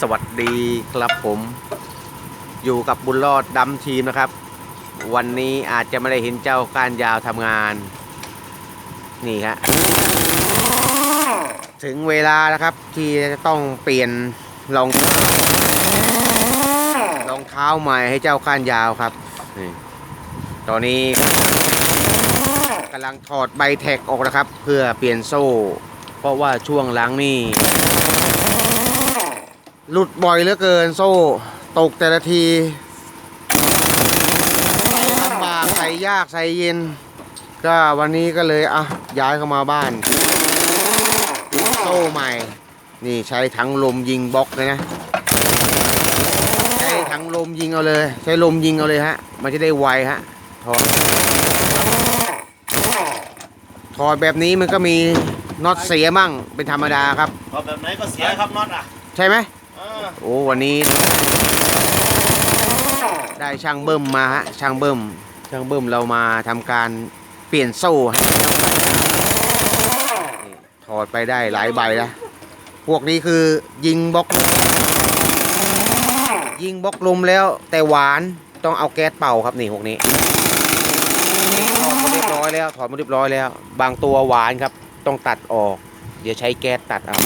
สวัสดีครับผม อยู่กับบุญรอดดำทีมนะครับ วันนี้อาจจะไม่ได้เห็นเจ้ากานยาวทำงาน นี่ครับถึงเวลาแล้วครับ ที่จะต้องเปลี่ยนรองรองเท้าใหม่ให้เจ้าก้านยาวครับนี่ตอนนี้กำลังถอดใบแท็กออกนะครับ เพื่อเปลี่ยนโซ่ เพราะว่าช่วงหลังนี่ หลุดบ่อยเหลือเกินโซ่ ตกแต่ละทีลำบากใส่ยากใส่เย็น ก็วันนี้ก็เลยอะย้ายเข้ามาบ้าน โซ่ใหม่ นี่ใช้ถังลมยิงบล็อกเลยนะ ใช้ถังลมยิงเอาเลย ใช้ลมยิงเอาเลยฮะ มันจะได้ไวฮะถอดถอดแบบนี้มันก็มี น็อตเสียมั่งเป็นธรรมดาครับ พอแบบไหนก็เสียครับน็อตอะใช่ไหมเออโอ้วันนี้ ได้ช่างเบิ้มมาฮะช่างเบิ้มช่างเบิ้มเรามาทำการเปลี่ยนโซ่ให้นี่ถอดไปได้หลายใบแล้วพวกนี้คือยิงบล็อกลมยิงบล็อกลมแล้วแต่หวานต้องเอาแก๊สเป่าครับนี่พวกนี้ถอดมาเรียบร้อยแล้วถอดมาเรียบร้อยแล้ว บางตัวหวานครับ ต้องตัดออก เดี๋ยวใช้แก๊สตัดเอา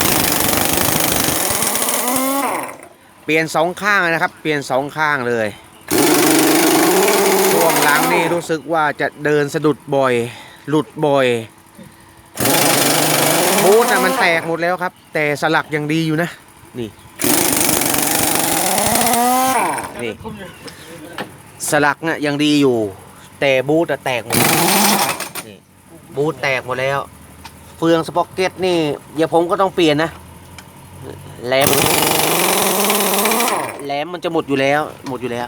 เปลี่ยนสองข้างนะครับ เปลี่ยนสองข้างเลยช่วงหลังนี่รู้สึกว่าจะเดินสะดุดบ่อย หลุดบ่อยบูทนะมันแตกหมดแล้วครับ แต่สลักยังดีอยู่นะ นี่ นี่ สลักน่ะยังดีอยู่ แต่บูทอะแตกหมด นี่ บูทแตกหมดแล้ว เฟืองสป็อกเก็ตนี่ เดี๋ยวผมก็ต้องเปลี่ยนนะแหลมแหลมมันจะหมดอยู่แล้ว หมดอยู่แล้ว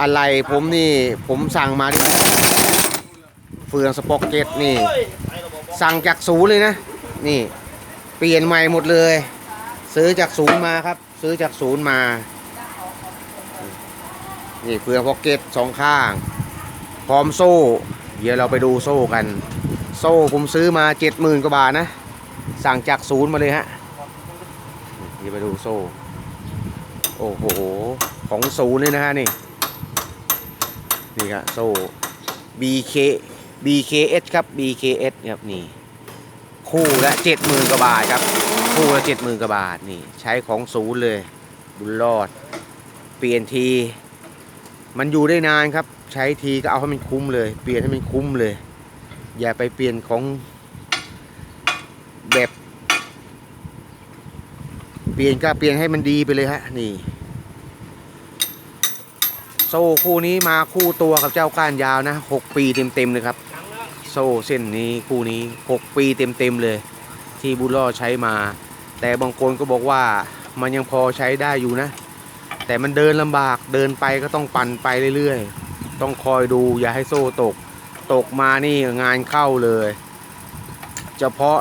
อะไรผมนี่ผมสั่งมาดิเฟืองสป็อกเก็ตนี่ สั่งจากศูนย์เลยนะ นี่ เปลี่ยนใหม่หมดเลย ซื้อจากศูนย์มาครับ ซื้อจากศูนย์มา นี่เฟืองพ็อกเก็ตสองข้าง ร้อมโซ่ เดี๋ยวเราไปดูโซ่กัน โซ่ผมซื้อมาเจ็ดหมื่นกว่าบาทนะ สั่งจากศูนย์มาเลยฮะเดี๋ยวไปดูโซ่ โอ้โห ของศูนย์เลยนะฮะนี่ นี่ครับโซ่ BK BKS ครับ BKS ครับนี่ คู่ละเจ็ดหมื่นกว่าบาทครับ คู่ละเจ็ดหมื่นกว่าบาทนี่ ใช้ของศูนย์เลย บุญรอด เปลี่ยนที มันอยู่ได้นานครับ ใช้ทีก็เอาให้มันคุ้มเลย เปลี่ยนให้มันคุ้มเลย อย่าไปเปลี่ยนของแบบ เปลี่ยนก็เปลี่ยนให้มันดีไปเลยฮะนี่ โซ่คู่นี้มาคู่ตัวกับเจ้าก้านยาวนะหกปีเต็มๆเลยครับ โซ่เส้นนี้คู่นี้หกปีเต็มๆเลย ที่บุญรอดใช้มา แต่บางคนก็บอกว่ามันยังพอใช้ได้อยู่นะ แต่มันเดินลำบากเดินไปก็ต้องปั่นไปเรื่อยๆ ต้องคอยดูอย่าให้โซ่ตก ตกมานี่งานเข้าเลย เฉพาะ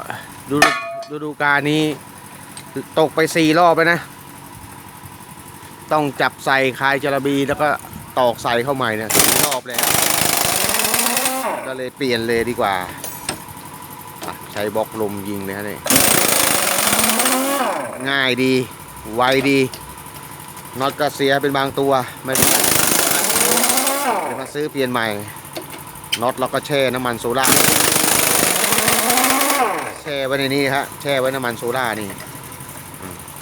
ฤดูฤดูกาลนี้ ตกไปสี่รอบแล้วนะ ต้องจับใส่คายจระบีแล้วก็ตอกใส่เข้าใหม่เนี่ยสี่รอบแล้ว ก็เลยเปลี่ยนเลยดีกว่า ใช้บล็อกลมยิงเลยฮะนี่ง่ายดี ไวดีน็อตก็เสียเป็นบางตัวไม่เป็นไร ซื้อเปลี่ยนใหม่น็อตเราก็แช่น้ำมันโซล่าแช่ไว้ในนี้ฮะแช่ไว้น้ำมันโซล่านี่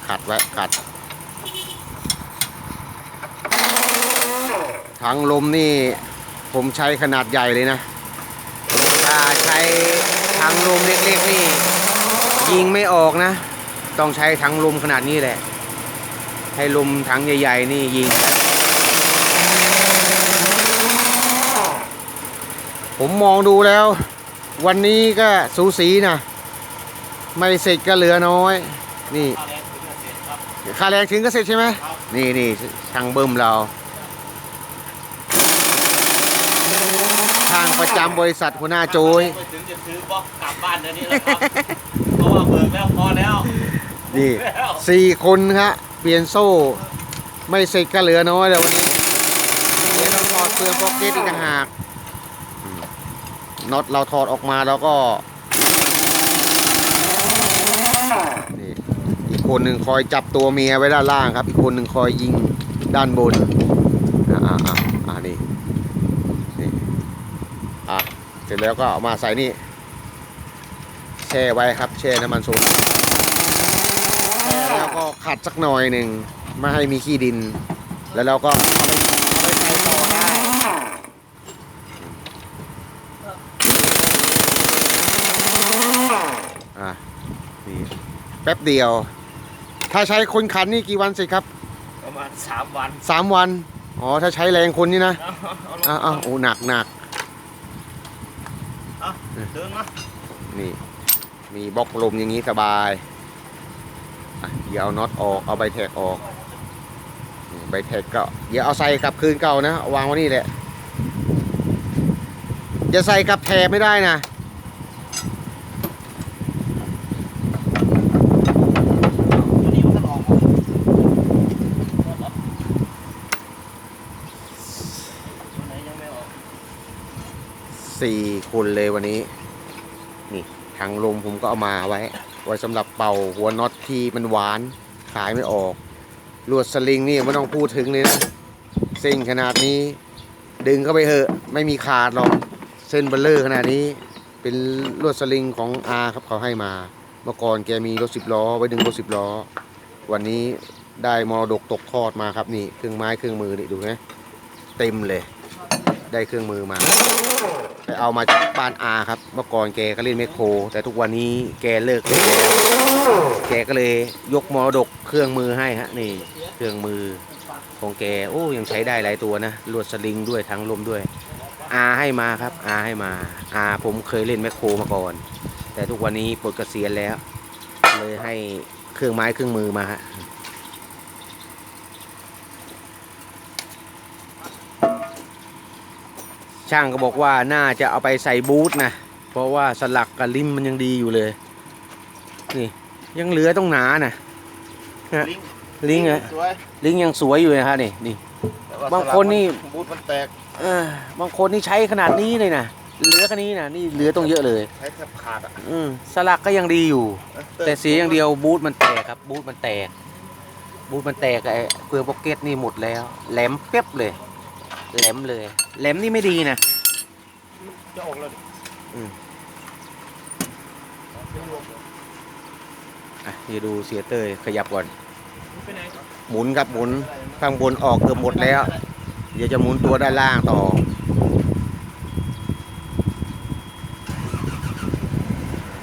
ขัดไว้ขัดถังลมนี่ผมใช้ขนาดใหญ่เลยนะถ้าใช้ถังลมเล็กๆนี่ ยิงไม่ออกนะ ต้องใช้ถังลมขนาดนี้แหละ ให้ลมถังใหญ่ ๆ นี่ยิง ผมมองดูแล้ว วันนี้ก็สูสีนะ ไม่เสร็จก็เหลือน้อย นี่ค่าแรงถึงจะเสร็จครับค่าแรงถึงก็เสร็จใช่ไหมครับนี่นี่ช่างเบิ่มเราช่างประจำบริษัทหัวหน้าโจยไปถึงจะซื้อบล็อกกลับบ้านเดี๋ยวนี้แหละครับเพราะว่าเบิกแล้วพอแล้วนี่แล้วสี่คนครับเปลี่ยนโซ่ ไม่เสร็จก็เหลือน้อยแล้ววันนี้เดี๋ยวเราถอดเปลืองพ็อกเก็ตอีกต่างหากอืม น็อตเราถอดออกมาแล้วก็นี่อีกคนหนึ่งคอยจับตัวเมียไว้ด้านล่างครับ อีกคนหนึ่งคอยยิงด้านบนอ่าอ่าอ่านี่นี่อะเสร็จแล้วก็เอามาใส่นี่แช่ไว้ครับแช่น้ำมันโซดาแช่แล้วก็ขัดสักหน่อยหนึ่งไม่ให้มีขี้ดิน แล้วเราก็เอาไปเอาไปใส่ต่อได้ อะนี่แป๊บเดียว ถ้าใช้คนขันนี่กี่วันเสร็จครับ ประมาณสามวันสามวัน อ๋อ ถ้าใช้แรงคนนี่นะเอาเอาลงอ้าวอ้าวโอ้หนักหนักเอาเดินมานี่ มีบล็อกลมอย่างนี้สบายอะอย่าเอาน็อตออก เอาใบแท็กออกนี่ใบแท็กก็อย่าเอาใส่กลับคืนเก่านะวางไว้นี่แหละอย่าใส่กลับแถบไม่ได้นะ ตัวนี้มันก็ออกมาตัวไหนยังไม่ออก สี่คนเลยวันนี้ นี่ทางลมผมก็เอามาไว้ ไว้สำหรับเป่าหัวน็อตที่มันหวานขายไม่ออก ลวดสลิงนี่ไม่ต้องพูดถึงเลยนะเส้นขนาดนี้ ดึงเข้าไปเถอะ ไม่มีขาดหรอก เส้นเบลเลอร์ขนาดนี้ เป็นลวดสลิงของอาครับเขาให้มา เมื่อก่อนแกมีรถสิบล้อ ไว้ดึงรถสิบล้อ วันนี้ได้มรดกตกทอดมาครับนี่ เครื่องไม้เครื่องมือนี่ดูนะเต็มเลย ได้เครื่องมือมา ไปเอามาจากบ้านอาครับ เมื่อก่อนแกก็เล่นแมคโคร แต่ทุกวันนี้แกเลิกเล่นแล้วแกก็เลยยกมรดกเครื่องมือให้ฮะนี่เครื่องมือของแกโอ้ยังใช้ได้หลายตัวนะลวดสลิงด้วยทั้งลมด้วยอาให้มาครับอาให้มาอาผมเคยเล่นแมคโครมาก่อน แต่ทุกวันนี้ปลดเกษียณแล้ว เลยให้เครื่องไม้เครื่องมือมาฮะ ช่างก็บอกว่าน่าจะเอาไปใส่บูทนะเพราะว่าสลักกับลิมมันยังดีอยู่เลย นี่ยังเหลือต้องหนานะลิงลิงอะสวยลิงยังสวยอยู่นะครับนี่นี่ แต่ว่บางคนนี่สลักมับูทมันแตกเออบางคนนี่ใช้ขนาดนี้เลยนะเหลือแค่นี้นะนี่เหลือต้องเยอะเลย ใช้แทบขาดอะอืมสลักก็ยังดีอยู่ แต่เสียอย่างเดียวบูทมันแตกครับบูทมันแตก บูทมันแตกไอ้เปลือกพ็อกเก็ตนี่หมดแล้ว แหลมเป๊ยบเลย แหลมเลยแหลมนี่ไม่ดีนะจะออกแล้วอะเดี๋ยวดูเสียเต้ยขยับก่อนไปไหนหมุนครับหมุนข้างบนออกเกือบหมดแล้ว เดี๋ยวจะหมุนตัวด้านล่างต่อ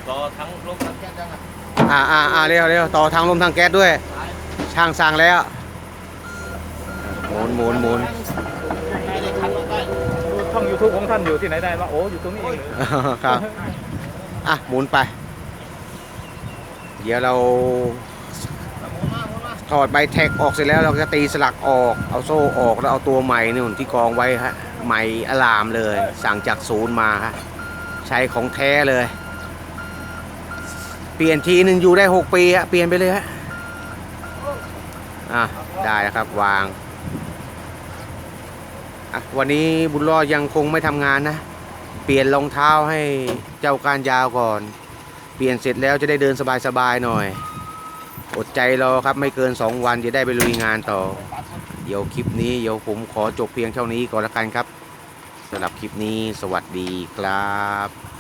รอทั้งลมทั้งแก๊สยังอะอ่าอ่าอ่าเร็วเร็วต่อทางลมทางแก๊สด้วย ช่างสั่งแล้วหมุนหมุนหมุน ท่านอยู่ที่ไหนได้มาโอ้อยู่ตรงนี้เองเหรอครับ อะหมุนไป เดี๋ยวเราหมุนมาหมุนมาถอดใบแท็กออกเสร็จแล้วเราก็ตีสลักออกเอาโซ่ออกแล้วเอาตัวใหม่นู่นที่กองไว้ฮะใหม่อลามเลย สั่งจากศูนย์มาฮะใช้ของแท้เลย เปลี่ยนทีหนึ่งอยู่ได้ 6 ปีฮะเปลี่ยนไปเลยฮะอะได้แล้วครับวางอะ วันนี้บุญรอดยังคงไม่ทำงานนะ เปลี่ยนรองเท้าให้เจ้าการยาวก่อน เปลี่ยนเสร็จแล้วจะได้เดินสบายๆหน่อย อดใจรอครับไม่เกิน 2 วันจะได้ไปลุยงานต่อ เดี๋ยวคลิปนี้เดี๋ยวผมขอจบเพียงเท่านี้ก่อนละกันครับสำหรับคลิปนี้สวัสดีครับ